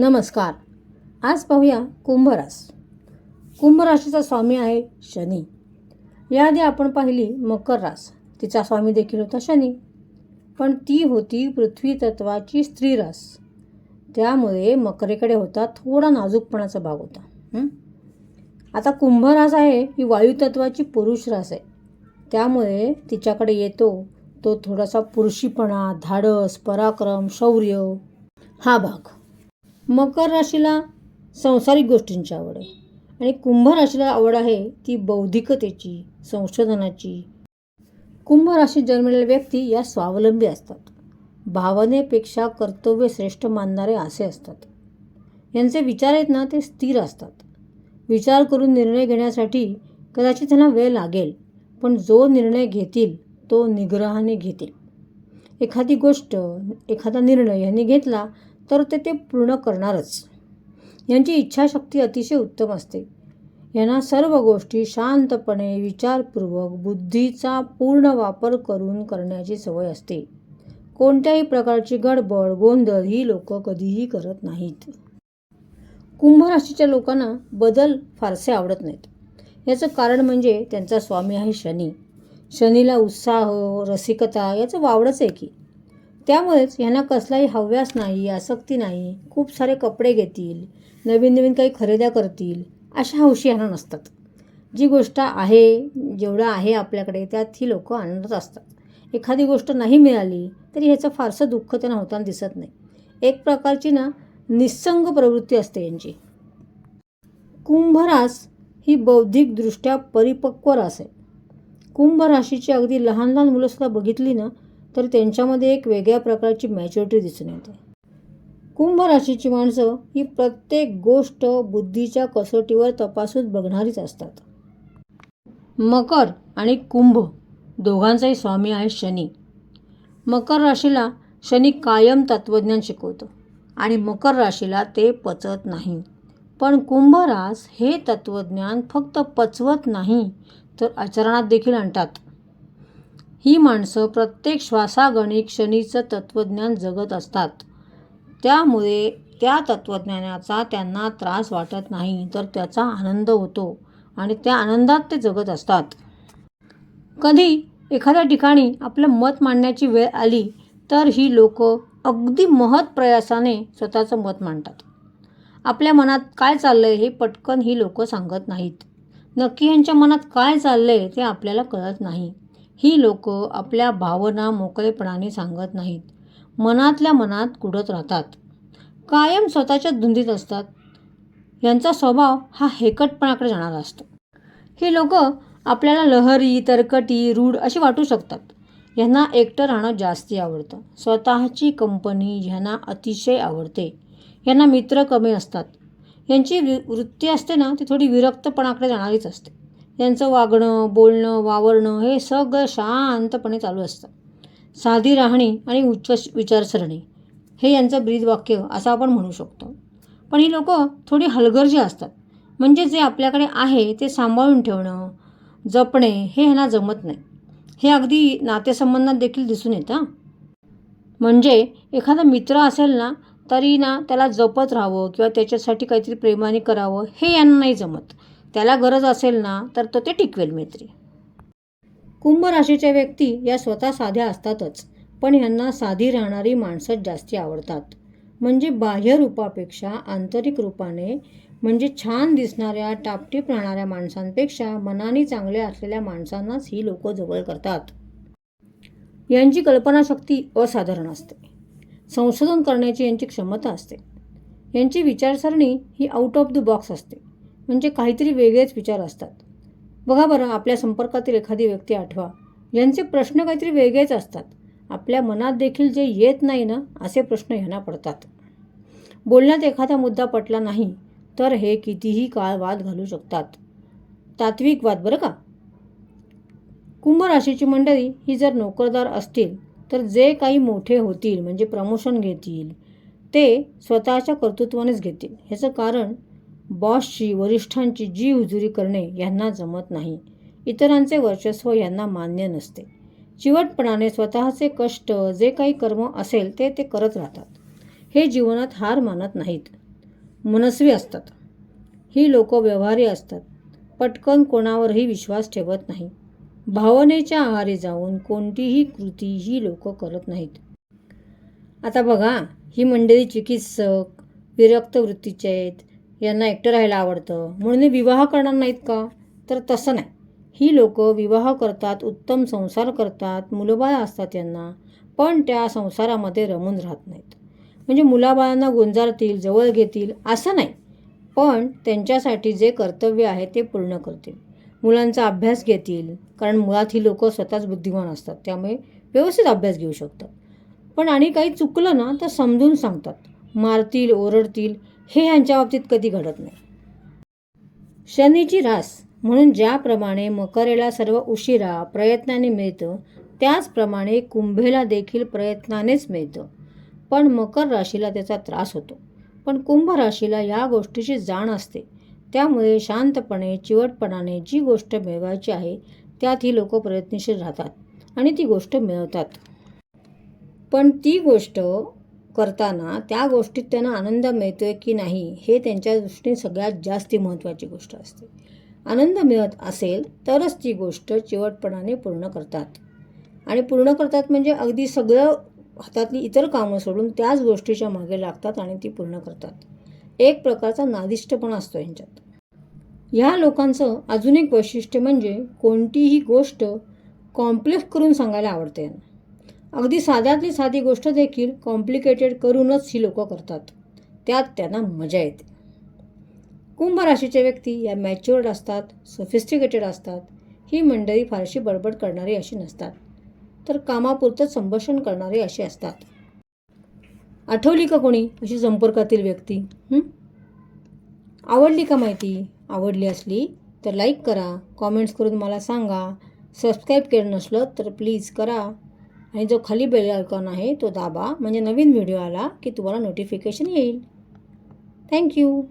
नमस्कार. आज पाहूया कुंभरास. कुंभ राशीचा स्वामी आहे शनी. याआधी आपण पाहिली मकर रास. तिचा स्वामी देखील होता शनी. पण ती होती पृथ्वी तत्वाची स्त्री रास. त्यामुळे मकरेकडे होता थोडा नाजूकपणाचा भाग होता. आता कुंभ रास आहे ही वायुतत्वाची पुरुष रास आहे. त्यामुळे तिच्याकडे येतो तो थोडासा पुरुषीपणा धाडस पराक्रम शौर्य हा भाग. मकर राशीला संसारिक गोष्टींची आवड आहे. आणि कुंभ राशीला आवड आहे ती बौद्धिकतेची संशोधनाची. कुंभ राशीत जन्मलेल्या व्यक्ती या स्वावलंबी असतात. भावनेपेक्षा कर्तव्य श्रेष्ठ मानणारे असे असतात. यांचे विचार आहेत ना ते स्थिर असतात. विचार करून निर्णय घेण्यासाठी कदाचित त्यांना वेळ लागेल पण जो निर्णय घेतील तो निग्रहाने घेतील. एखादी गोष्ट एखादा निर्णय यांनी घेतला तर ते ते पूर्ण करणारच. यांची इच्छाशक्ती अतिशय उत्तम असते. यांना सर्व गोष्टी शांतपणे विचारपूर्वक बुद्धीचा पूर्ण वापर करून करण्याची सवय असते. कोणत्याही प्रकारची गडबड गोंधळ ही लोक कधीही करत नाहीत. कुंभ राशीच्या लोकांना बदल फारसे आवडत नाहीत. याचं कारण म्हणजे त्यांचा स्वामी आहे शनी. शनीला उत्साह रसिकता याचं वावडच आहे की. त्यामुळेच ह्यांना कसलाही हव्यास नाही आसक्ती नाही. खूप सारे कपडे घेतील नवीन नवीन काही खरेद्या करतील अशा हौशी यांना नसतात. जी गोष्ट आहे जेवढं आहे आपल्याकडे त्यात ही लोक आनंदात असतात. एखादी गोष्ट नाही मिळाली तरी ह्याचं फारसं दुःख त्यांना होताना दिसत नाही. एक प्रकारची ना निस्संग प्रवृत्ती असते यांची. कुंभरास ही बौद्धिकदृष्ट्या परिपक्व रास आहे. कुंभ राशीची अगदी लहान लहान मुलंसुद्धा बघितली ना तर त्यांच्यामध्ये एक वेगळ्या प्रकारची मॅच्युरिटी दिसून येते. कुंभ राशीची माणसं ही प्रत्येक गोष्ट बुद्धीच्या कसोटीवर तपासून बघणारीच असतात. मकर आणि कुंभ दोघांचाही स्वामी आहे शनी. मकर राशीला शनी कायम तत्त्वज्ञान शिकवतो आणि मकर राशीला ते पचत नाही. पण कुंभरास हे तत्त्वज्ञान फक्त पचवत नाही तर आचरणात देखील आणतात. ही माणसं प्रत्येक श्वासागणिक शनीचं तत्त्वज्ञान जगत असतात. त्यामुळे त्या तत्त्वज्ञानाचा त्यांना त्रास वाटत नाही तर त्याचा आनंद होतो आणि त्या आनंदात ते जगत असतात. कधी एखाद्या ठिकाणी आपलं मत मांडण्याची वेळ आली तर ही लोक अगदी महत् प्रयासाने स्वतःचं मत मांडतात. आपल्या मनात काय चाललं आहे हे पटकन ही लोक सांगत नाहीत. नक्की यांच्या मनात काय चाललं आहे ते आपल्याला कळत नाही. ही लोक आपल्या भावना मोकळेपणाने सांगत नाहीत. मनातल्या मनात कुडत राहतात. कायम स्वतःच्या धुंदीत असतात. यांचा स्वभाव हा हेकटपणाकडे जाणारा असतो. ही लोक आपल्याला लहरी तरकटी रूढ अशी वाटू शकतात. यांना एकटं राहणं जास्ती आवडतं. स्वतःची कंपनी ह्यांना अतिशय आवडते. यांना मित्र कमी असतात. यांची वृत्ती असते ना ती थोडी विरक्तपणाकडे जाणारीच असते. यांचं वागणं बोलणं वावरणं हे सगळं शांतपणे चालू असतं. साधी राहणी आणि उच्च विचारसरणी हे यांचं ब्रीदवाक्य असं आपण म्हणू शकतो. पण ही लोकं थोडी हलगर्जी असतात. म्हणजे जे आपल्याकडे आहे ते सांभाळून ठेवणं जपणे हे ह्यांना जमत नाही. हे अगदी नातेसंबंधात देखील दिसून येतं म्हणजे एखादा मित्र असेल ना तरी ना त्याला जपत राहावं किंवा त्याच्यासाठी काहीतरी प्रेमाने करावं हे यांना नाही जमत. त्याला गरज असेल ना तर तो ते टिकवेल मैत्री. कुंभ राशीच्या व्यक्ती या स्वतः साध्या असतातच पण ह्यांना साधी राहणारी माणसंच जास्ती आवडतात. म्हणजे बाह्य रूपापेक्षा आंतरिक रूपाने म्हणजे छान दिसणाऱ्या टापटीप राहणाऱ्या माणसांपेक्षा मनाने चांगल्या असलेल्या माणसांनाच ही लोक जवळ करतात. यांची कल्पनाशक्ती असाधारण असते. संशोधन करण्याची यांची क्षमता असते. यांची विचारसरणी ही आउट ऑफ द बॉक्स असते. म्हणजे काहीतरी वेगळेच विचार असतात. बघा बरं आपल्या संपर्कातील एखादी व्यक्ती आठवा. यांचे प्रश्न काहीतरी वेगळेच असतात. आपल्या मनात देखील जे येत नाही ना असे प्रश्न ह्यांना पडतात. बोलण्यात एखादा मुद्दा पटला नाही तर हे कितीही काळ वाद घालू शकतात. तात्विक वाद बरं का? कुंभ राशीची मंडळी ही जर नोकरदार असतील तर जे काही मोठे होतील म्हणजे प्रमोशन घेतील ते स्वतःच्या कर्तृत्वानेच घेतील. ह्याचं कारण बॉसची वरिष्ठांची जी हुजुरी करणे यांना जमत नाही. इतरांचे वर्चस्व यांना मान्य नसते. चिवटपणाने स्वतःचे कष्ट जे काही कर्म असेल ते ते करत राहतात. हे जीवनात हार मानत नाहीत. मनस्वी असतात. ही लोक व्यवहारी असतात. पटकन कोणावरही विश्वास ठेवत नाही. भावनेच्या आहारी जाऊन कोणतीही कृती ही लोक करत नाहीत. आता बघा ही मंडळी चिकित्सक विरक्त वृत्तीचे आहेत यांना एकटं राहायला आवडतं. म्हणून विवाह करणार नाहीत का? तर तसं नाही. ही लोक विवाह करतात उत्तम संसार करतात मुलंबाळ असतात यांना. पण त्या संसारामध्ये रमून राहत नाहीत. म्हणजे मुलाबाळांना गुंजारतील जवळ घेतील असं नाही. पण त्यांच्यासाठी जे कर्तव्य आहे ते पूर्ण करतील. मुलांचा अभ्यास घेतील. कारण मुळात ही लोकं स्वतःच बुद्धिमान असतात. त्यामुळे व्यवस्थित अभ्यास घेऊ शकतात. पण आणि काही चुकलं ना तर समजून सांगतात. मारतील ओरडतील हे यांच्या बाबतीत कधी घडत नाही. शनीची रास म्हणून ज्याप्रमाणे मकरेला सर्व उशिरा प्रयत्नाने मिळतं त्याचप्रमाणे कुंभेला देखील प्रयत्नानेच मिळतं. पण मकर राशीला त्याचा त्रास होतो. पण कुंभ राशीला या गोष्टीची जाण असते. त्यामुळे शांतपणे चिवटपणाने जी गोष्ट मिळवायची आहे त्यात ही लोक प्रयत्नशील राहतात आणि ती गोष्ट मिळवतात. पण ती गोष्ट करताना त्या गोष्टीत त्यांना आनंद मिळतो आहे की नाही हे त्यांच्या दृष्टीने सगळ्यात जास्ती महत्त्वाची गोष्ट असते. आनंद मिळत असेल तरच ती गोष्ट चिवटपणाने पूर्ण करतात. आणि पूर्ण करतात म्हणजे अगदी सगळं हातातली इतर कामं सोडून त्याच गोष्टीच्या मागे लागतात आणि ती पूर्ण करतात. एक प्रकारचा नादिष्टपणा असतो यांच्यात. ह्या लोकांचं अजून एक वैशिष्ट्य म्हणजे कोणतीही गोष्ट कॉम्प्लेक्स करून सांगायला आवडते यांना. अगदी साध्यातली साधी गोष्ट देखील कॉम्प्लिकेटेड करूनच ही लोकं करतात. त्यात त्यांना मजा येते. कुंभ राशीच्या व्यक्ती या मॅच्युअर्ड असतात सोफिस्टिकेटेड असतात. ही मंडळी फारशी बडबड करणारी अशी नसतात. तर कामापुरतं संभाषण करणारे असे असतात. आठवली का कोणी अशी संपर्कातील व्यक्ती? आवडली का माहिती? आवडली असली तर लाईक करा. कॉमेंट्स करून मला सांगा. सबस्क्राईब केलं नसलं तर प्लीज करा. आणि जो खाली बेल आयकॉन आहे तो दाबा. म्हणजे नवीन व्हिडिओ आला की तुम्हाला नोटिफिकेशन येईल. थँक्यू